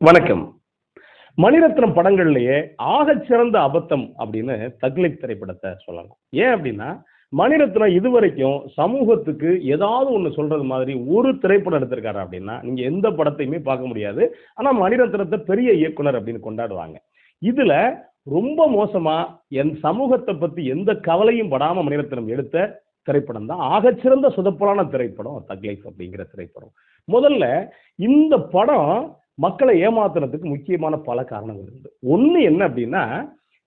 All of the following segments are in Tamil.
வணக்கம். மணிரத்னம் படங்கள்லயே ஆக சிறந்த அபத்தம் அப்படின்னு தக்லிப் திரைப்படத்தை சொல்லலாம் ஏன் அப்படின்னா மணிரத்னம் இதுவரைக்கும் சமூகத்துக்கு ஏதாவது ஒன்று சொல்றது மாதிரி ஒரு திரைப்படம் எடுத்திருக்காரு அப்படின்னா நீங்க எந்த படத்தையுமே பார்க்க முடியாது. ஆனா மணிரத்னத்தை பெரிய இயக்குனர் அப்படின்னு கொண்டாடுவாங்க இதுல ரொம்ப மோசமா என் சமூகத்தை பத்தி எந்த கவலையும் படாம மணிரத்னம் எடுத்த திரைப்படம் தான். ஆகச்சிறந்த சுதப்பலான திரைப்படம் தக்லைஃப் அப்படிங்கிற திரைப்படம். முதல்ல இந்த படம் மக்களை ஏமாத்துறதுக்கு முக்கியமான பல காரணங்கள் இருக்குது ஒன்று என்ன அப்படின்னா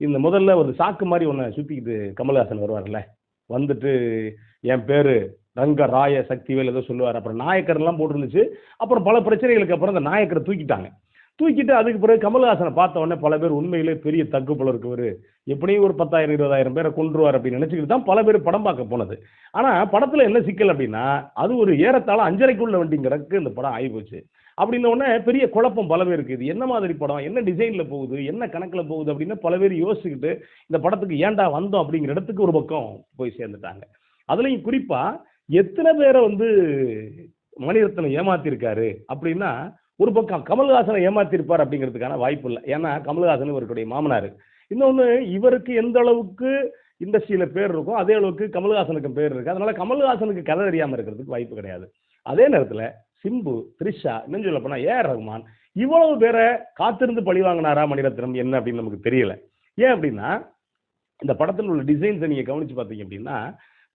இந்த முதல்ல ஒரு சாக்கு மாதிரி ஒன்று சுற்றிக்கிட்டு கமல்ஹாசன் வருவார்ல வந்துட்டு என் பேர் ரங்க ராய சக்திவேல் ஏதோ சொல்லுவார். அப்புறம் நாயக்கர்லாம் போட்டிருந்துச்சு. அப்புறம் பல பிரச்சனைகளுக்கு அப்புறம் அந்த நாயக்கரை தூக்கிட்டாங்க. தூக்கிட்டு அதுக்கு பிறகு கமல்ஹாசனை பார்த்த உடனே பல பேர் உண்மையிலே பெரிய தக்கு போல இருக்கவர் எப்படியும் ஒரு பத்தாயிரம் இருபதாயிரம் பேரை கொன்றுவார் அப்படின்னு நினச்சிக்கிட்டு தான் பல பேர் படம் பார்க்க போனது. ஆனால் படத்தில் என்ன சிக்கல் அப்படின்னா அது ஒரு ஏறத்தாழ அஞ்சரைக்குள்ள வண்டிங்கிறதுக்கு இந்த படம் ஆகி போச்சு அப்படின்ன உடனே பெரிய குழப்பம் பல பேருக்கு இது என்ன மாதிரி படம்? என்ன டிசைனில் போகுது? என்ன கணக்கில் போகுது? அப்படின்னு பல பேர் யோசிச்சுக்கிட்டு இந்த படத்துக்கு ஏன்டா வந்தோம் அப்படிங்கிற இடத்துக்கு ஒரு பக்கம் போய் சேர்ந்துட்டாங்க. அதுலேயும் குறிப்பாக எத்தனை பேரை வந்து மணிரத்னம் ஏமாத்திருக்காரு அப்படின்னா ஒரு பக்கம் கமல்ஹாசனை ஏமாத்திருப்பார் அப்படிங்கிறதுக்கான வாய்ப்பு இல்லை. ஏன்னா கமல்ஹாசன் இவருடைய மாமனார். இன்னொன்று இவருக்கு எந்த அளவுக்கு இண்டஸ்ட்ரியில் பேர் இருக்கும் அதே அளவுக்கு கமல்ஹாசனுக்கு பேர் இருக்குது அதனால கமல்ஹாசனுக்கு கதை தெரியாமல் இருக்கிறதுக்கு வாய்ப்பு கிடையாது. அதே நேரத்தில் சிம்பு த்ரிஷா இன்னும் சொல்ல போனால் ஏஆர் ரகுமான் இவ்வளவு பேரை காத்திருந்து பழி வாங்கினாரா மணிரத்னம்? என்ன அப்படின்னு நமக்கு தெரியல. ஏன் அப்படின்னா இந்த படத்தில் உள்ள டிசைன்ஸை நீங்கள் கவனிச்சு பார்த்தீங்க அப்படின்னா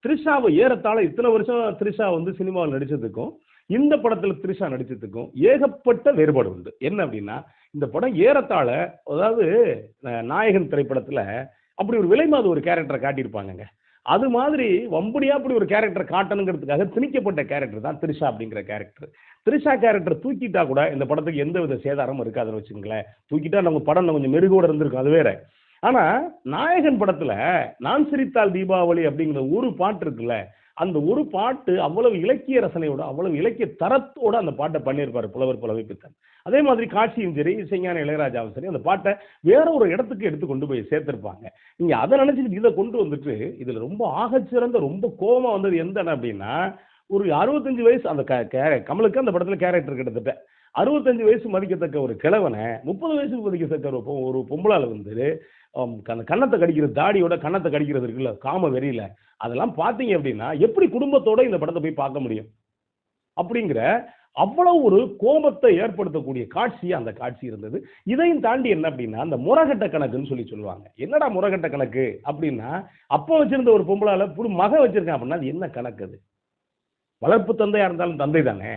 த்ரிஷாவை ஏறத்தாழ இத்தனை வருஷம் த்ரிஷா வந்து சினிமாவில் நடிச்சதுக்கும் இந்த படத்தில் த்ரிஷா நடிச்சதுக்கும் ஏகப்பட்ட வேறுபாடு உண்டு. என்ன அப்படின்னா இந்த படம் ஏறத்தாழ அதாவது நாயகன் திரைப்படத்தில் அப்படி ஒரு விலை மாத ஒரு கேரக்டரை காட்டியிருப்பாங்கங்க. அது மாதிரி வம்படியா அப்படி ஒரு கேரக்டர் காட்டணுங்கிறதுக்காக திணிக்கப்பட்ட கேரக்டர் தான் த்ரிஷா அப்படிங்கிற கேரக்டர் த்ரிஷா கேரக்டர் தூக்கிட்டா கூட இந்த படத்துக்கு எந்த வித சேதாரமும் இருக்காதுன்னு வச்சுங்களேன் தூக்கிட்டா நம்ம படம் கொஞ்சம் மெருகோட இருந்திருக்கும் அது வேற. ஆனா நாயகன் படத்துல நான் சிரித்தால் தீபாவளி அப்படிங்கிற ஒரு பாட்டு இருக்குல்ல அந்த ஒரு பாட்டு அவ்வளவு இலக்கிய ரசனையோட அவ்வளவு இலக்கிய தரத்தோட அந்த பாட்டை பண்ணியிருப்பார் புலவர் புலவை பித்தன். அதே மாதிரி காட்சியும் சரி இசைஞான இளையராஜாவும் சரி அந்த பாட்டை வேற ஒரு இடத்துக்கு எடுத்து கொண்டு போய் சேர்த்திருப்பாங்க. நீங்க அதை நினைச்சிட்டு இதை கொண்டு வந்துட்டு இதுல ரொம்ப ஆகச்சிறந்த ரொம்ப கோபம் வந்தது எந்த அப்படின்னா ஒரு அறுபத்தஞ்சு வயசு அந்த க- கே- கமலுக்கு அந்த படத்துல கேரக்டர் கிட்டத்தட்ட. அறுபத்தஞ்சு வயசு மதிக்கத்தக்க ஒரு கிழவனை முப்பது வயசு மதிக்கத்தக்க ஒரு பொ- ஒரு பொம்பளால் வந்து அந்த கன்னத்தை கடிக்கிற தாடியோட கன்னத்தை கடிக்கிறது இருக்குல்ல காம வெறியில அதெல்லாம் பார்த்தீங்க அப்படின்னா எப்படி குடும்பத்தோட இந்த படத்தை போய் பார்க்க முடியும்? அப்படிங்கிற அவ்வளவு ஒரு கோபத்தை ஏற்படுத்தக்கூடிய காட்சி அந்த காட்சி இருந்தது. இதையும் தாண்டி என்ன அப்படின்னா அந்த முறகட்ட கணக்குன்னு சொல்லி சொல்லுவாங்க. என்னடா முறகட்ட கணக்கு? அப்படின்னா அப்போ வச்சிருந்த ஒரு பொம்பளால புது மக வச்சிருக்கேன் அப்படின்னா அது என்ன கணக்கு அது? வளர்ப்பு தந்தையா இருந்தாலும் தந்தை தானே?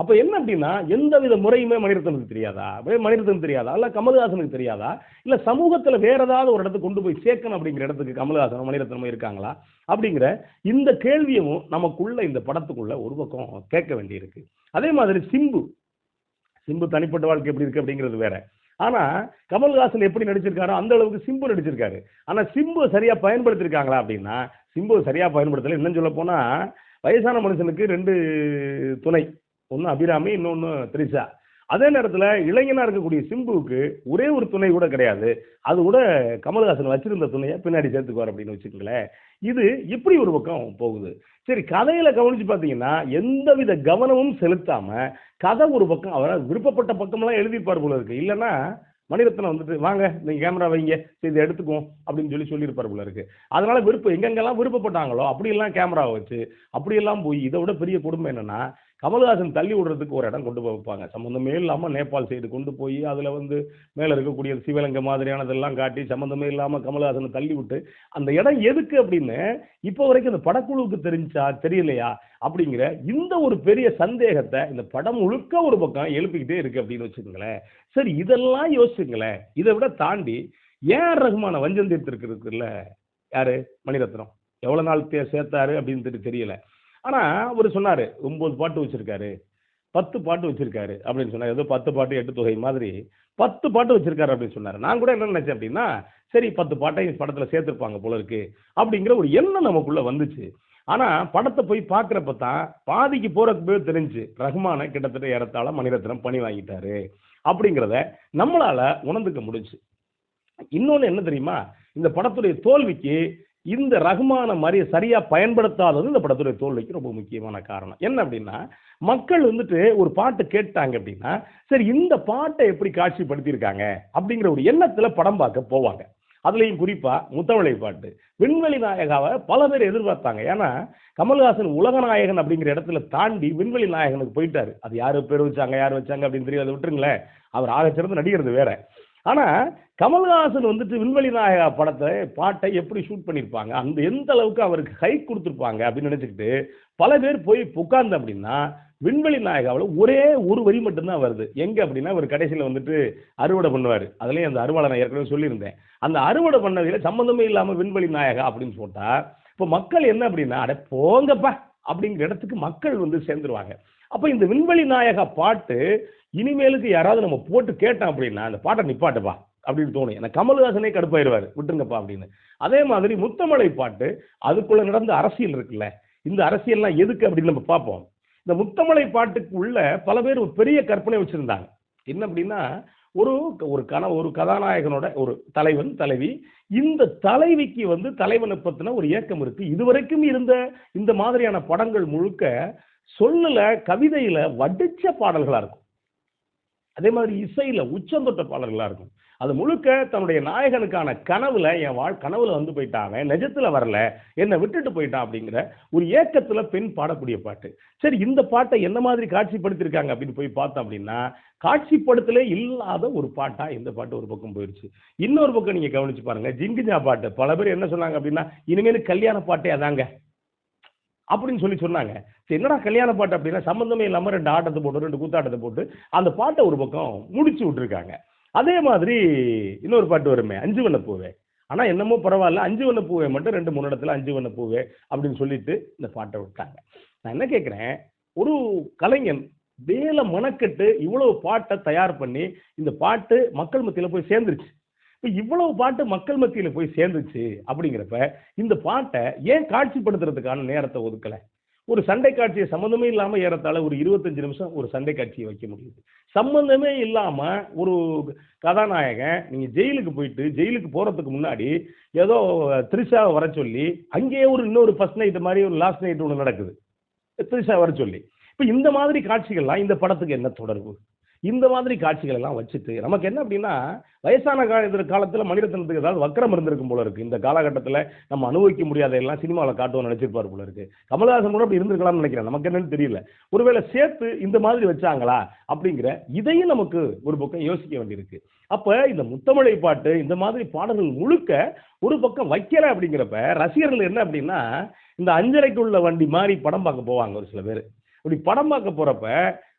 அப்ப என்ன அப்படின்னா எந்த வித முறையுமே மணிரத்னத்துக்கு தெரியாதா? வே- மணிரத்னம் தெரியாதா? இல்ல கமல்ஹாசனுக்கு தெரியாதா? இல்ல சமூகத்துல வேற ஏதாவது ஒரு இடத்துக்கு கொண்டு போய் சேர்க்கணும் அப்படிங்கிற இடத்துக்கு கமல்ஹாசனும் மணிரத்னமும் இருக்காங்களா? அப்படிங்கிற இந்த கேள்வியும் நமக்குள்ள இந்த படத்துக்குள்ள ஒரு பக்கம் கேட்க வேண்டியிருக்கு. அதே மாதிரி சிம்பு. சிம்பு தனிப்பட்ட வாழ்க்கை எப்படி இருக்கு அப்படிங்கிறது வேற. ஆனா கமல்ஹாசன் எப்படி நடிச்சிருக்காரோ அந்த அளவுக்கு சிம்பு நடிச்சிருக்காரு. ஆனா சிம்பு சரியா பயன்படுத்திருக்காங்களா அப்படின்னா சிம்பு சரியா பயன்படுத்தல. இன்னும் சொல்ல போனா வயசான மனுஷனுக்கு ரெண்டு துணை. ஒன்று அபிராமி இன்னொன்று த்ரிஷா. அதே நேரத்தில் இளைஞனாக இருக்கக்கூடிய சிம்புவுக்கு ஒரே ஒரு துணை கூட கிடையாது. அது கூட கமல்ஹாசன் வச்சிருந்த துணையை பின்னாடி சேர்த்துக்குவார் அப்படின்னு வச்சுக்கோங்களேன். இது இப்படி ஒரு பக்கம் போகுது. சரி கதையில் கவனித்து பார்த்தீங்கன்னா எந்தவித கவனமும் செலுத்தாமல் கதை ஒரு பக்கம் அவரால் விருப்பப்பட்ட பக்கமெல்லாம் எழுதியிருப்பார் போல இருக்கு. இல்லைன்னா மணிரத்னம் வந்துட்டு வாங்க நீங்கள் கேமரா வைங்க சரி இதை எடுத்துக்குவோம் அப்படின்னு சொல்லி சொல்லியிருப்பார் போல இருக்கு. அதனால விருப்பம் எங்கெங்கெல்லாம் விருப்பப்பட்டாங்களோ அப்படியெல்லாம் கேமரா வச்சு அப்படியெல்லாம் போய் இதை விட பெரிய கொடுமை என்னன்னா கமல்ஹாசன் தள்ளி விடுறதுக்கு ஒரு இடம் கொண்டு போய் வைப்பாங்க. சம்மந்தமே இல்லாமல் நேபாள் சைடு கொண்டு போய் அதில் வந்து மேலே இருக்கக்கூடிய சிவலங்கை மாதிரியானதெல்லாம் காட்டி சம்மந்தமே இல்லாமல் கமல்ஹாசனை தள்ளி விட்டு அந்த இடம் எதுக்கு அப்படின்னு இப்போ வரைக்கும் அந்த படக்குழுவுக்கு தெரிஞ்சா தெரியலையா அப்படிங்கிற இந்த ஒரு பெரிய சந்தேகத்தை இந்த படம் முழுக்க ஒரு பக்கம் எழுப்பிக்கிட்டே இருக்கு அப்படின்னு வச்சுக்கோங்களேன். சரி இதெல்லாம் யோசிச்சுங்களேன் இதை விட தாண்டி ஏஆர் ரகுமான வஞ்சம் தீர்த்திருக்குல்ல யாரு? மணிரத்னம். எவ்வளோ நாள் சேர்த்தாரு அப்படின்னு தெரியல ஆனால் அவர் சொன்னார் ஒம்பது பாட்டு வச்சுருக்காரு பத்து பாட்டு வச்சுருக்காரு அப்படின்னு சொன்னார். ஏதோ பத்து பாட்டு எட்டு தொகை மாதிரி பத்து பாட்டு வச்சுருக்காரு அப்படின்னு சொன்னார். நான் கூட என்ன நினச்சேன் அப்படின்னா சரி பத்து பாட்டையும் படத்தில் சேர்த்துருப்பாங்க போல இருக்கு அப்படிங்கிற ஒரு எண்ணம் நமக்குள்ளே வந்துச்சு. ஆனால் படத்தை போய் பார்க்குறப்ப தான் பாதிக்கு போறதுக்கு தெரிஞ்சு ரஹ்மானை கிட்டத்தட்ட ஏறத்தாழ மணிரத்னம் பணி வாங்கிட்டாரு அப்படிங்கிறத நம்மளால் உணர்ந்துக்க முடிஞ்சு. இன்னொன்று என்ன தெரியுமா? இந்த படத்துடைய தோல்விக்கு இந்த ரகுமான மாதிரி சரியாக பயன்படுத்தாதது இந்த படத்துடைய தோல்விக்கு ரொம்ப முக்கியமான காரணம். என்ன அப்படின்னா மக்கள் வந்துட்டு ஒரு பாட்டு கேட்டாங்க அப்படின்னா சரி இந்த பாட்டை எப்படி காட்சிப்படுத்தியிருக்காங்க அப்படிங்கிற ஒரு எண்ணத்தில் படம் பார்க்க போவாங்க. அதுலேயும் குறிப்பாக முத்தமிழை பாட்டு. விண்வெளி நாயகாவை பல பேர் எதிர்பார்த்தாங்க. ஏன்னா கமல்ஹாசன் உலக நாயகன் அப்படிங்கிற இடத்துல தாண்டி விண்வெளி நாயகனுக்கு போயிட்டார். அது யார் பேர் வச்சாங்க யார் வச்சாங்க அப்படின்னு தெரியாது. விட்டுருங்களேன். அவர் ஆக சிறந்து நடிகிறது வேற. ஆனால் கமல்ஹாசன் வந்துட்டு விண்வெளி நாயகா படத்தை பாட்டை எப்படி ஷூட் பண்ணியிருப்பாங்க அந்த எந்த அளவுக்கு அவருக்கு ஹை கொடுத்துருப்பாங்க அப்படின்னு நினச்சிக்கிட்டு பல பேர் போய் உட்கார்ந்து அப்படின்னா விண்வெளி நாயகாவில் ஒரே ஒரு வரி மட்டும்தான் வருது. எங்கே அப்படின்னா ஒரு கடைசியில் வந்துட்டு அறுவடை பண்ணுவார். அதுலேயும் அந்த அறுவடை நான் ஏற்கனவே சொல்லியிருந்தேன். அந்த அறுவடை பண்ணதில் சம்மந்தமே இல்லாமல் விண்வெளி நாயகா அப்படின்னு போட்டா இப்போ மக்கள் என்ன அப்படின்னா அட போங்கப்பா! அப்படிங்கிற இடத்துக்கு மக்கள் வந்து சேர்ந்துருவாங்க. அப்போ இந்த விண்வெளி நாயகா பாட்டு இனிமேலுக்கு யாராவது நம்ம போட்டு கேட்டோம் அப்படின்னா அந்த பாட்டை நிப்பாட்டுப்பா அப்படின்னு தோணும். எனக்கு கமல்ஹாசனே கடுப்பாயிருவார் விட்டுருங்கப்பா அப்படின்னு. அதே மாதிரி முத்தமலை பாட்டு அதுக்குள்ள நடந்த அரசியல் இருக்குல்ல இந்த அரசியல்லாம் எதுக்கு அப்படின்னு நம்ம பார்ப்போம். இந்த முத்தமலை பாட்டுக்கு உள்ள பல பேர் ஒரு பெரிய கற்பனை வச்சுருந்தாங்க. என்ன அப்படின்னா ஒரு ஒரு கன ஒரு கதாநாயகனோட ஒரு தலைவன் தலைவி இந்த தலைவிக்கு வந்து தலைவனை பத்தின ஒரு இயக்கம் இருக்கு. இதுவரைக்கும் இருந்த இந்த மாதிரியான படங்கள் முழுக்க சொல்லல கவிதையில வடிச்ச பாடல்களா இருக்கும். அதே மாதிரி இசையில உச்சந்தொட்ட பாடல்களா இருக்கும். அது முழுக்க தன்னுடைய நாயகனுக்கான கனவுல என் வாழ் கனவுல வந்து போயிட்டான். நிஜத்துல வரல. என்னை விட்டுட்டு போயிட்டான் அப்படிங்கிற ஒரு ஏக்கத்துல பெண் பாடக்கூடிய பாட்டு. சரி இந்த பாட்டை என்ன மாதிரி காட்சிப்படுத்திருக்காங்க அப்படின்னு போய் பார்த்தோம் அப்படின்னா காட்சிப்படுத்தலே இல்லாத ஒரு பாட்டா இந்த பாட்டு ஒரு பக்கம் போயிடுச்சு இன்னொரு பக்கம் நீங்க கவனிச்சு பாருங்க ஜிங்கிஜா பாட்டு. பல பேர் என்ன சொன்னாங்க அப்படின்னா இனிமேல் கல்யாண பாட்டே அதாங்க அப்படின்னு சொல்லி சொன்னாங்க. சரி என்னடா கல்யாண பாட்டு அப்படின்னா சம்மந்தமே இல்லாமல் ரெண்டு ஆட்டத்தை போட்டு ரெண்டு கூத்தாட்டத்தை போட்டு அந்த பாட்டை ஒரு பக்கம் முடிச்சு விட்டுருக்காங்க. அதே மாதிரி இன்னொரு பாட்டு வருமே அஞ்சு வண்ண பூவே. ஆனால் என்னமோ பரவாயில்ல அஞ்சு வண்ண பூவே மட்டும் ரெண்டு மூணு இடத்துல அஞ்சு வண்ண பூவே அப்படின்னு சொல்லிட்டு இந்த பாட்டை விட்டாங்க. நான் என்ன கேட்குறேன் ஒரு கலைஞன் வேலை மணக்கட்டு இவ்வளவு பாட்டை தயார் பண்ணி இந்த பாட்டு மக்கள் மத்தியில் போய் சேர்ந்துருச்சு. இப்போ இவ்வளவு பாட்டு மக்கள் மத்தியில் போய் சேர்ந்துச்சு அப்படிங்கிறப்ப இந்த பாட்டை ஏன் காட்சிப்படுத்துறதுக்கான நேரத்தை ஒதுக்கலை? ஒரு சண்டை காட்சியை சம்மந்தமே இல்லாமல் ஏறத்தாழ ஒரு இருபத்தஞ்சு நிமிஷம் ஒரு சண்டை காட்சியை வைக்க முடியுது. சம்மந்தமே இல்லாமல் ஒரு கதாநாயகன் நீங்கள் ஜெயிலுக்கு போயிட்டு ஜெயிலுக்கு போகிறதுக்கு முன்னாடி ஏதோ த்ரிஷாவை வர சொல்லி அங்கேயே ஒரு இன்னொரு ஃபர்ஸ்ட் நைட்டு மாதிரி ஒரு லாஸ்ட் நைட் ஒன்று நடக்குது. த்ரிஷா வர சொல்லி. இப்போ இந்த மாதிரி காட்சிகள்லாம் இந்த படத்துக்கு என்ன தொடர்பு? இந்த மாதிரி காட்சிகள் எல்லாம் வச்சுட்டு நமக்கு என்ன அப்படின்னா வயசான கால காலத்தில் மணிரத்னத்துக்கு ஏதாவது வக்கரம் இருந்திருக்கும் போல இருக்கு. இந்த காலகட்டத்தில் நம்ம அனுபவிக்க முடியாத எல்லாம் சினிமாவில் காட்டுவோம்னு நினைச்சிருப்பார் போல இருக்கு. கமலஹாசன் கூட அப்படி இருந்திருக்கலாம்னு நினைக்கிறேன். நமக்கு என்னன்னு தெரியல. ஒருவேளை சேர்த்து இந்த மாதிரி வச்சாங்களா அப்படிங்கிற இதையும் நமக்கு ஒரு பக்கம் யோசிக்க வேண்டியிருக்கு. அப்போ இந்த முத்தமிழை பாட்டு இந்த மாதிரி பாடல்கள் முழுக்க ஒரு பக்கம் வைக்கல அப்படிங்கிறப்ப ரசிகர்கள் என்ன அப்படின்னா இந்த அஞ்சரைக்குள்ள வண்டி மாதிரி படம் பார்க்க போவாங்க ஒரு சில பேர். இப்படி படம் பார்க்க போறப்ப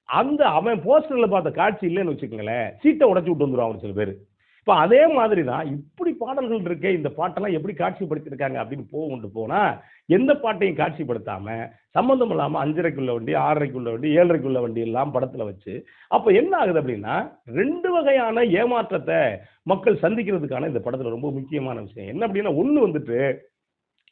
அந்த அவன் போஸ்டர்ல பார்த்த காட்சி இல்லைன்னு வச்சுக்கோங்களேன் சீட்டை உடச்சி விட்டு வந்துருவாங்க சில பேர். இப்போ அதே மாதிரி தான் இப்படி பாடல்கள் இருக்கே இந்த பாட்டெல்லாம் எப்படி காட்சிப்படுத்தியிருக்காங்க அப்படின்னு போகுண்டு போனால் எந்த பாட்டையும் காட்சிப்படுத்தாம சம்மந்தம் இல்லாமல் அஞ்சரைக்குள்ள வண்டி ஆறரைக்குள்ள வண்டி ஏழரைக்குள்ள வண்டி எல்லாம் படத்தில் வச்சு அப்போ என்ன ஆகுது அப்படின்னா ரெண்டு வகையான ஏமாற்றத்தை மக்கள் சந்திக்கிறதுக்கான இந்த படத்தில் ரொம்ப முக்கியமான விஷயம். என்ன அப்படின்னா ஒன்று வந்துட்டு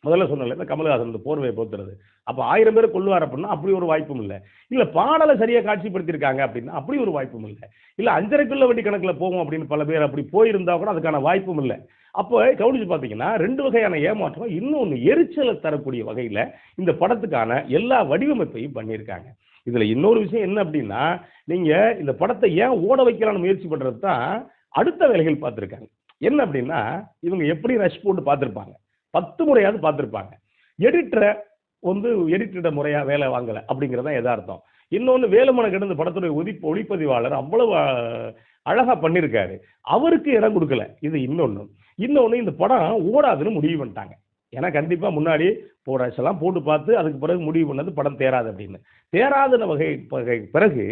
முதல்ல சொன்னல இந்த கமலஹாசன் இந்த போர்வையை போத்துறது அப்போ ஆயிரம் பேர் கொள்ளுவார் அப்படின்னா அப்படி ஒரு வாய்ப்பும் இல்லை. இல்லை பாடலை சரியாக காட்சிப்படுத்தியிருக்காங்க அப்படின்னா அப்படி ஒரு வாய்ப்பும் இல்லை. இல்லை அஞ்சரை கிலோ வண்டி கணக்கில் போவோம் அப்படின்னு பல பேர் அப்படி போயிருந்தா கூட அதுக்கான வாய்ப்பும் இல்லை. அப்போ கவனிச்சு பார்த்தீங்கன்னா ரெண்டு வகையான ஏமாற்றம் இன்னொன்று எரிச்சலை தரக்கூடிய வகையில் இந்த படத்துக்கான எல்லா வடிவமைப்பையும் பண்ணியிருக்காங்க. இதில் இன்னொரு விஷயம் என்ன அப்படின்னா நீங்கள் இந்த படத்தை ஏன் ஓட வைக்கலாம்னு முயற்சி பண்ணுறது தான் அடுத்த வேலைகள் பார்த்துருக்காங்க. என்ன அப்படின்னா இவங்க எப்படி ரஷ் போட்டு பார்த்துருப்பாங்க. பத்து முறையாவது பார்த்துருப்பாங்க. எடிட்டரை வந்து எடிட்டரோட முறையாக வேலை வாங்கலை அப்படிங்கிறதான் எதார்த்தம் இன்னொன்று வேலுமனை கிடந்து படத்துடைய ஒதி ஒளிப்பதிவாளர் அவ்வளவு அழகாக பண்ணியிருக்காரு அவருக்கு இடம் கொடுக்கல. இது இன்னொன்று இன்னொன்று இந்த படம் ஓடாதுன்னு முடிவு பண்ணிட்டாங்க. ஏன்னா கண்டிப்பாக முன்னாடி போராட்சி எல்லாம் போட்டு பார்த்து அதுக்கு பிறகு முடிவு பண்ணது படம் தேராது அப்படின்னு. தேராதுன வகை வகை பிறகு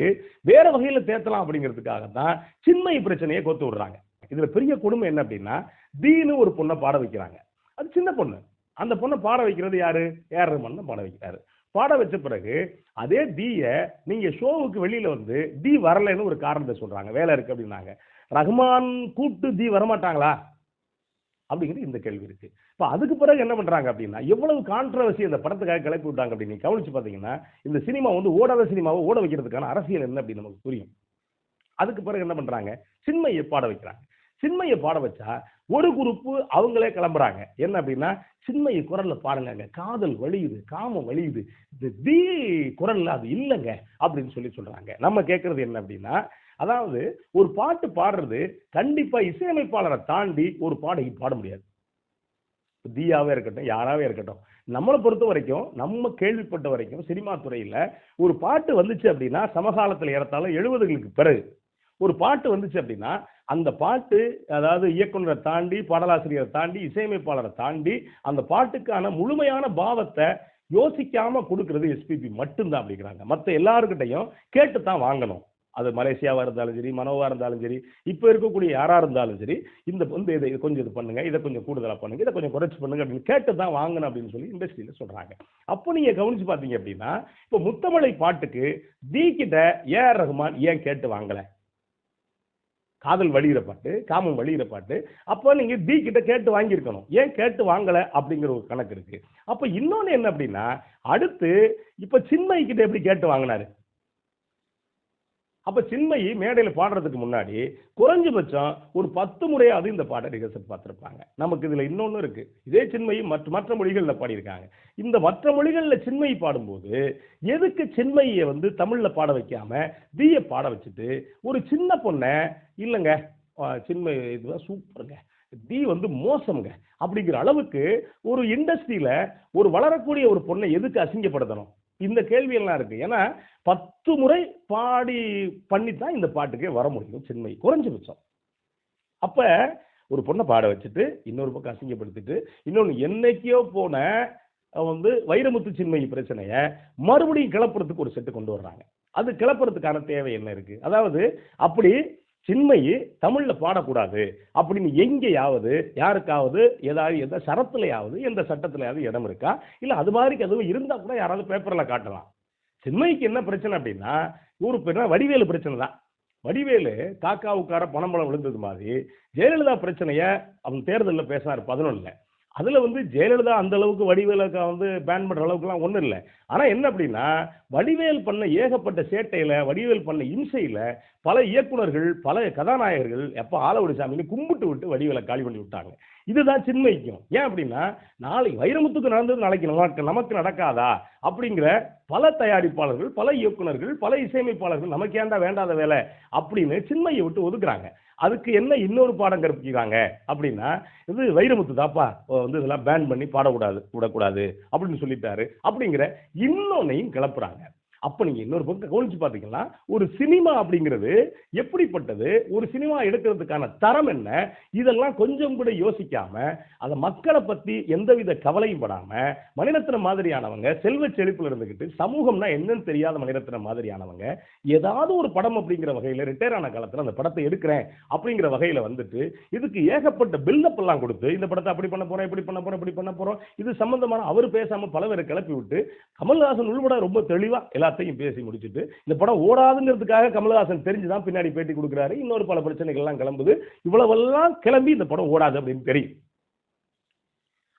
வேறு வகையில் தேத்தலாம் அப்படிங்கிறதுக்காக தான் சின்மை பிரச்சனையை கொத்து விடுறாங்க. இதில் பெரிய கொடுமை என்ன அப்படின்னா தீனு ஒரு பொண்ணை பாட வைக்கிறாங்க. அது சின்ன பொண்ணு. அந்த பொண்ணை பாட வைக்கிறது யாரு? ஏஆர் ரஹ்மான் தான் பாட வைக்கிறாரு. பாட வச்ச பிறகு அதே தீய நீங்க ஷோவுக்கு வெளியில வந்து தீ வரலைன்னு ஒரு காரணத்தை சொல்றாங்க. வேலை இருக்கு அப்படின்னாங்க. ரஹ்மான் கூப்பிட்டு தி வரமாட்டாங்களா? அப்படிங்கிறது இந்த கேள்வி இருக்கு. இப்போ அதுக்கு பிறகு என்ன பண்றாங்க அப்படின்னா எவ்வளவு கான்ட்ரவர்சி இந்த படத்துக்காக கிளப்பி விட்டாங்க அப்படின்னு கவனிச்சு பார்த்தீங்கன்னா இந்த சினிமா வந்து ஓடாத சினிமாவை ஓட வைக்கிறதுக்கான அரசியல் என்ன அப்படின்னு நமக்கு புரியும். அதுக்கு பிறகு என்ன பண்றாங்க? சின்மையை பாட வைக்கிறாங்க. சின்மையை பாட வச்சா ஒரு குரூப்பு அவங்களே கிளம்புறாங்க. என்ன அப்படின்னா சின்மையை குரல்ல பாருங்க காதல் வலியுது காமம் வலியுது இது தீ குரல்ல அது இல்லைங்க அப்படின்னு சொல்லி சொல்றாங்க. நம்ம கேட்கறது என்ன அப்படின்னா அதாவது ஒரு பாட்டு பாடுறது கண்டிப்பா இசையமைப்பாளரை தாண்டி ஒரு பாடகி பாட முடியாது. தீயாவே இருக்கட்டும் யாராவே இருக்கட்டும். நம்மளை பொறுத்த வரைக்கும் நம்ம கேள்விப்பட்ட வரைக்கும் சினிமா துறையில ஒரு பாட்டு வந்துச்சு அப்படின்னா சமகாலத்தில் ஏறத்தாலும் எழுபதுகளுக்கு பிறகு. ஒரு பாட்டு வந்துச்சு அப்படின்னா அந்த பாட்டு அதாவது இயக்குனரை தாண்டி பாடலாசிரியரை தாண்டி இசையமைப்பாளரை தாண்டி அந்த பாட்டுக்கான முழுமையான பாவத்தை யோசிக்காம கொடுக்கறது எஸ்பிபி மட்டும்தான் அப்படிங்கிறாங்க. மற்ற எல்லாருக்கிட்டையும் கேட்டு தான் வாங்கணும். அது மலேசியாவாக இருந்தாலும் சரி மனோவாக இருந்தாலும் சரி இப்போ இருக்கக்கூடிய யாராக இருந்தாலும் சரி இந்த வந்து இதை கொஞ்சம் இது பண்ணுங்க இதை கொஞ்சம் கூடுதலாக பண்ணுங்க இதை கொஞ்சம் குறைச்சி பண்ணுங்க அப்படின்னு கேட்டு தான் வாங்கணும் அப்படின்னு சொல்லி இண்டஸ்ட்ரியில சொல்கிறாங்க அப்போ நீங்கள் கவனிச்சு பார்த்தீங்க அப்படின்னா இப்போ முத்தமலை பாட்டுக்கு தி கிட்ட ஏஆர் ரஹ்மான் ஏன் கேட்டு வாங்கலை? காதல் வழிகிற பாட்டு காமம் வழிகிற பாட்டு. அப்போ நீங்கள் டி கிட்ட கேட்டு வாங்கியிருக்கணும். ஏன் கேட்டு வாங்கலை? அப்படிங்கிற ஒரு கணக்கு இருக்குது அப்போ இன்னொன்று என்ன அப்படின்னா அடுத்து இப்போ சின்மயி கிட்ட எப்படி கேட்டு வாங்கினாரு? அப்ப சின்மயி மேடையில் பாடுறதுக்கு முன்னாடி குறைஞ்சபட்சம் ஒரு பத்து முறையாவது இந்த பாட்டை ரிஹர்சல் பார்த்துருப்பாங்க. நமக்கு இதுல இன்னொன்னு இருக்கு. இதே சின்மயி மற்ற மற்ற மொழிகளில் பாடியிருக்காங்க. இந்த மற்ற மொழிகளில் சின்மயி பாடும்போது எதுக்கு சின்மயியை வந்து தமிழ்ல பாட வைக்காம தீய பாட வச்சுட்டு ஒரு சின்ன பொண்ணை இல்லைங்க சின்மை சின்மயி இதுதான் சூப்பருங்க. தீ வந்து மோசம்ங்க. அப்படிங்கிற அளவுக்கு ஒரு இண்டஸ்ட்ரியில ஒரு வளரக்கூடிய ஒரு பொண்ணை எதுக்கு அசிங்கப்படுத்தணும்? இந்த கேள்வியெல்லாம் இருக்குது இருக்கு. ஏன்னா பத்து முறை பாடி பண்ணி தான் இந்த பாட்டுக்கே வர முடியும். சின்மை குறைஞ்சபட்சம் அப்ப ஒரு பொண்ணை பாட வச்சுட்டு இன்னொரு பக்கம் அசிங்கப்படுத்திட்டு இன்னொன்று என்னைக்கோ போன வந்து வைரமுத்து சின்மை பிரச்சனையை மறுபடியும் கிளப்புறதுக்கு ஒரு செட்டு கொண்டு வர்றாங்க. அது கிளப்புறதுக்கான தேவை என்ன இருக்கு? அதாவது அப்படி சின்மையை தமிழில் பாடக்கூடாது. அப்படின்னு எங்கேயாவது யாருக்காவது ஏதாவது எந்த சரத்துலையாவது எந்த சட்டத்திலையாவது இடம் இருக்கா? இல்லை அது மாதிரி எதுவும் இருந்தால் கூட யாராவது பேப்பரில் காட்டலாம். சின்மைக்கு என்ன பிரச்சனை அப்படின்னா ஒரு பேர் வடிவேலு பிரச்சனை தான். வடிவேலு காக்காவுக்கார பணம்பழம் விழுந்தது மாதிரி ஜெயலலிதா பிரச்சனையை அவன் தேர்தலில் பேசினார் பதினொன்னில். அதில் வந்து ஜெயலலிதா அந்த அளவுக்கு வடிவேலுக்கு வந்து பேன் பண்ணுற அளவுக்குலாம் ஒன்றும் இல்லை. ஆனால் என்ன அப்படின்னா வடிவேல் பண்ண ஏகப்பட்ட சேட்டையில் வடிவேல் பண்ண இம்சையில் பல இயக்குனர்கள் பல கதாநாயகர்கள் எப்போ ஆலவடி சாமின்னு கும்பிட்டு விட்டு வடிவேலை காலி பண்ணி விட்டாங்க. இதுதான் சின்மைக்கும் ஏன் அப்படின்னா நாளைக்கு வைரமுத்துக்கு நடந்தது நாளைக்கு நமக்கு நமக்கு நடக்காதா? அப்படிங்கிற பல தயாரிப்பாளர்கள் பல இயக்குனர்கள் பல இசையமைப்பாளர்கள் நமக்கு ஏன்டா வேண்டாத வேலை? அப்படின்னு சின்மையை விட்டு ஒதுக்குறாங்க. அதுக்கு என்ன இன்னொரு பாடம் கற்பிக்கிறாங்க அப்படின்னா இது வைரமுத்து தாப்பா வந்து இதெல்லாம் பேன் பண்ணி பாடக்கூடாது விடக்கூடாது அப்படின்னு சொல்லிட்டாரு. அப்படிங்கிற இன்னொன்னையும் கிளப்புறாங்க. அப்ப நீங்க இன்னொரு பக்கம் கவனிச்சு பாத்தீங்கன்னா ஒரு சினிமா அப்படிங்கிறது எப்படிப்பட்டது? ஒரு சினிமா எடுக்கிறதுக்கான தரம் என்ன? இதெல்லாம் கொஞ்சம் கூட யோசிக்காம அந்த மக்களை பத்தி எந்தவித கவலையும் படாம மணிரத்னம் மாதிரியானவங்க செல்வ செழிப்புல இருந்துகிட்டு சமூகம்னா என்னன்னு தெரியாத மணிரத்னம் மாதிரியானவங்க ஏதாவது ஒரு படம் அப்படிங்கிற வகையில ரிட்டையர் ஆன காலத்துல அந்த படத்தை எடுக்கிறேன் அப்படிங்கிற வகையில வந்துட்டு இதுக்கு ஏகப்பட்ட பில்டப் எல்லாம் கொடுத்து இந்த படத்தை அப்படி பண்ண போறோம் இப்படி பண்ண போறோம் இப்படி பண்ண போறோம் இது சம்பந்தமான அவர் பேசாம பல பேரை கிளப்பி விட்டு கமல்ஹாசன் உள்பட ரொம்ப தெளிவா எல்லாத்தையும் பேசி முடிச்சுட்டு இந்த படம் ஓடாதுங்கிறதுக்காக கமல்ஹாசன் தெரிஞ்சுதான் பின்னாடி பேட்டி கொடுக்குறாரு. இன்னொரு பல பிரச்சனைகள் எல்லாம் கிளம்புது. இவ்வளவெல்லாம் கிளம்பி இந்த படம் ஓடாது அப்படின்னு தெரியும்.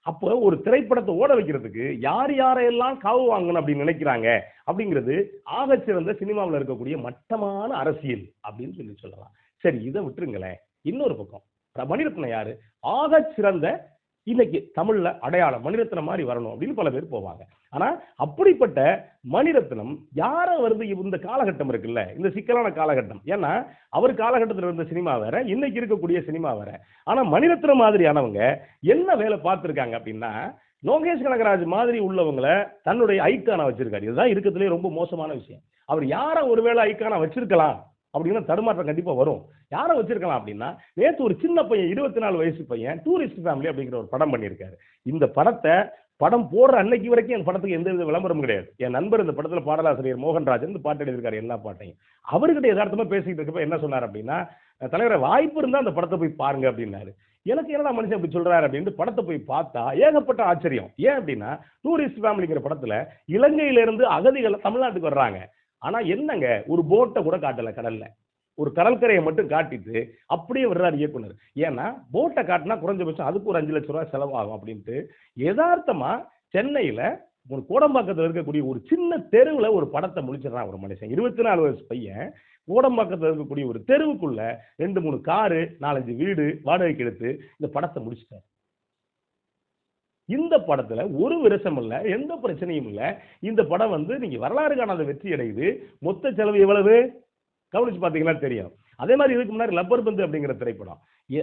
அப்போ ஒரு திரைப்படத்தை ஓட வைக்கிறதுக்கு யார் யாரையெல்லாம் காவு வாங்கணும் அப்படின்னு நினைக்கிறாங்க அப்படிங்கிறது ஆக சிறந்த சினிமாவில் இருக்கக்கூடிய மட்டமான அரசியல் அப்படின்னு சொல்லி சொல்லலாம். சரி இதை விட்டுருங்களேன். இன்னொரு பக்கம் ர- மணிரத்னம் யாரு? ஆக சிறந்த இன்னைக்கு தமிழ்ல அடையாளம் மணிரத்னம் மாதிரி வரணும் அப்படின்னு பல பேர் போவாங்க. ஆனா அப்படிப்பட்ட மணிரத்னம் யார வருது? இந்த காலகட்டம் இருக்குல்ல இந்த சிக்கலான காலகட்டம். ஏன்னா அவர் காலகட்டத்தில் இருந்த சினிமா வேற இன்னைக்கு இருக்கக்கூடிய சினிமா வேற. ஆனா மணிரத்னம் மாதிரியானவங்க என்ன வேலை பார்த்துருக்காங்க அப்படின்னா லோகேஷ் கனகராஜ் மாதிரி உள்ளவங்களை தன்னுடைய ஐக்கானா வச்சிருக்காரு. இதுதான் இருக்கிறதுலே ரொம்ப மோசமான விஷயம். அவர் யாரை ஒருவேளை ஐக்கானா வச்சிருக்கலாம்? அப்படின்னா தடுமாற்றம் கண்டிப்பாக வரும். யாரை வச்சிருக்கலாம் அப்படின்னா நேற்று ஒரு சின்ன பையன் இருபத்தி நாலு வயசு பையன் டூரிஸ்ட் ஃபேமிலி அப்படிங்கிற ஒரு படம் பண்ணியிருக்காரு. இந்த படத்தை படம் போடுற அன்னைக்கு வரைக்கும் என் படத்துக்கு எந்த வித விளம்பரமும் கிடையாது. என் நண்பர் இந்த படத்தில் பாடலாசிரியர் மோகன்ராஜன் இந்த பாட்டு எழுதியிருக்காரு எல்லா பாட்டையும். அவர்கிட்ட யதார்த்தமாக பேசிக்கிட்டு இருக்கப்ப என்ன சொன்னார் அப்படின்னா தலைவரை வாய்ப்பு இருந்தால் அந்த படத்தை போய் பாருங்க அப்படின்னாரு. எனக்கு என்னடா மனுஷன் இப்படி சொல்றாரு அப்படின்ட்டு படத்தை போய் பார்த்தா ஏகப்பட்ட ஆச்சரியம். ஏன் அப்படின்னா டூரிஸ்ட் ஃபேமிலிங்கிற படத்துல இலங்கையிலிருந்து அகதிகள் தமிழ்நாட்டுக்கு வர்றாங்க. ஆனா என்னங்க? ஒரு போட்டை கூட காட்டல கடல்ல. ஒரு கடற்கரையை மட்டும் காட்டிட்டு அப்படியே வர்றாரு இயக்குனர். ஏன்னா போட்டை காட்டினா குறைஞ்சபட்சம் அதுக்கு ஒரு அஞ்சு லட்ச ரூபாய் செலவாகும் அப்படின்ட்டு யதார்த்தமா சென்னையில ஒரு கோடம்பாக்கத்தில் இருக்கக்கூடிய ஒரு சின்ன தெருவில் ஒரு படத்தை முடிச்சிடறான் ஒரு மனுஷன். இருபத்தி நாலு வயசு பையன். கோடம்பாக்கத்தில் இருக்கக்கூடிய ஒரு தெருவுக்குள்ள ரெண்டு மூணு காரு நாலஞ்சு வீடு வாடகைக்கு எடுத்து இந்த படத்தை முடிச்சிட்டார். இந்த படத்துல ஒரு விரசம் இல்ல எந்த பிரச்சனையும் இல்ல. இந்த படம் வந்து நீங்க வரலாறு காணாத வெற்றி அடையுது மொத்த செலவு எவ்வளவு? கவனிச்சு பாத்தீங்கன்னா தெரியும். அதே மாதிரி இதுக்கு முன்னாடி லப்பர் பந்து அப்படிங்கிற திரைப்படம்.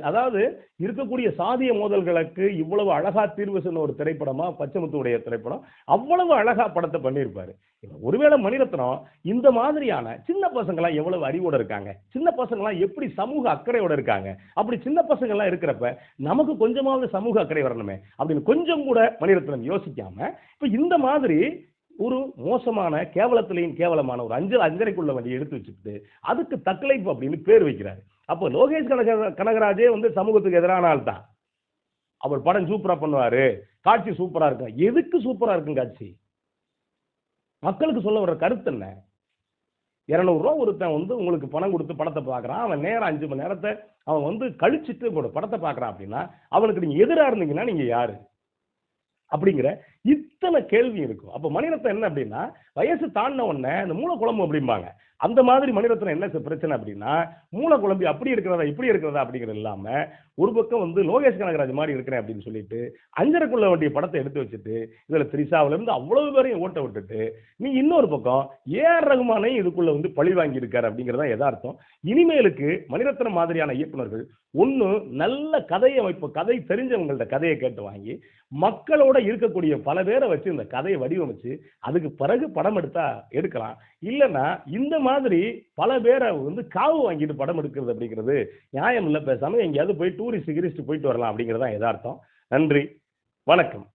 அதாவது இருக்கக்கூடிய சாதிய மோதல்களுக்கு இவ்வளவு அழகா தீர்வு சொன்ன ஒரு திரைப்படமா பச்சமுத்துடைய திரைப்படம் அவ்வளவு அழகா படத்தை பண்ணியிருப்பாரு. ஒருவேளை மணிரத்னம் இந்த மாதிரியான சின்ன பசங்களாம் எவ்வளவு அறிவோட இருக்காங்க? சின்ன பசங்களாம் எப்படி சமூக அக்கறையோட இருக்காங்க? அப்படி சின்ன பசங்கள்லாம் இருக்கிறப்ப நமக்கு கொஞ்சமாவது சமூக அக்கறை வரணுமே அப்படின்னு கொஞ்சம் கூட மணிரத்னம் யோசிக்காம இப்ப இந்த மாதிரி ஒரு மோசமான கேவலத்திலையும் கேவலமான ஒரு அஞ்சல் அஞ்சரைக்குள்ள வண்டியை எடுத்து வச்சுக்கிட்டு அதுக்கு தக்கலைப்பு அப்படின்னு பேர் வைக்கிறாரு. அப்போ லோகேஷ் கனக கனகராஜே வந்து சமூகத்துக்கு எதிரான ஆள் தான். அவர் படம் சூப்பரா பண்ணுவாரு. காட்சி சூப்பரா இருக்கும். எதுக்கு சூப்பரா இருக்கும் காட்சி? மக்களுக்கு சொல்ல வர்ற கருத்து என்ன? இரநூறுவா ஒருத்தன் வந்து உங்களுக்கு பணம் கொடுத்து படத்தை பார்க்குறான். அவன் நேரம் அஞ்சு மணி நேரத்தை அவன் வந்து கழிச்சிட்டு உங்களோட படத்தை பார்க்குறான் அப்படின்னா அவனுக்கு நீங்கள் எதிராக இருந்தீங்கன்னா நீங்கள் யாரு? அப்படிங்கிற இத்தனை கேள்வி இருக்கும். அப்போ மணிரத்னம் என்ன அப்படின்னா வயசு தாண்டின உடனே இந்த மூலக்குழம்பு அப்படிம்பாங்க. அந்த மாதிரி மணிரத்னம் என்ன பிரச்சனை அப்படின்னா மூலக்குழம்பு அப்படி இருக்கிறதா இப்படி இருக்கிறதா அப்படிங்கிறது இல்லாமல் ஒரு பக்கம் வந்து லோகேஷ் கனகராஜ் மாதிரி இருக்கிறேன் அப்படின்னு சொல்லிட்டு அஞ்சரைக்குள்ள வேண்டிய படத்தை எடுத்து வச்சுட்டு இதில் திரிசாவிலேருந்து அவ்வளவு பேரையும் ஓட்ட விட்டுட்டு நீ இன்னொரு பக்கம் ஏஆர் ரகுமானையும் இதுக்குள்ளே வந்து பழி வாங்கியிருக்காரு அப்படிங்கிறதா எதார்த்தம் இனிமேலுக்கு மணிரத்னம் மாதிரியான இயக்குநர்கள் ஒன்று நல்ல கதையை அமைப்பு கதை தெரிஞ்சவங்கள்ட்ட கதையை கேட்டு வாங்கி மக்களோட இருக்கக்கூடிய பல பல பேரை வச்சு இந்த கதையை வடிவமைச்சு அதுக்கு பிறகு படம் எடுத்தா எடுக்கலாம். இல்லைன்னா இந்த மாதிரி பல பேரை வந்து காவு வாங்கிட்டு படம் எடுக்கிறது அப்படிங்கிறது நியாயம் இல்லை. பேசாமல் எங்கேயாவது போய் டூரிஸ்ட் கிரிஸ்ட் போயிட்டு வரலாம் அப்படிங்கிறது தான் யதார்த்தம். நன்றி. வணக்கம்.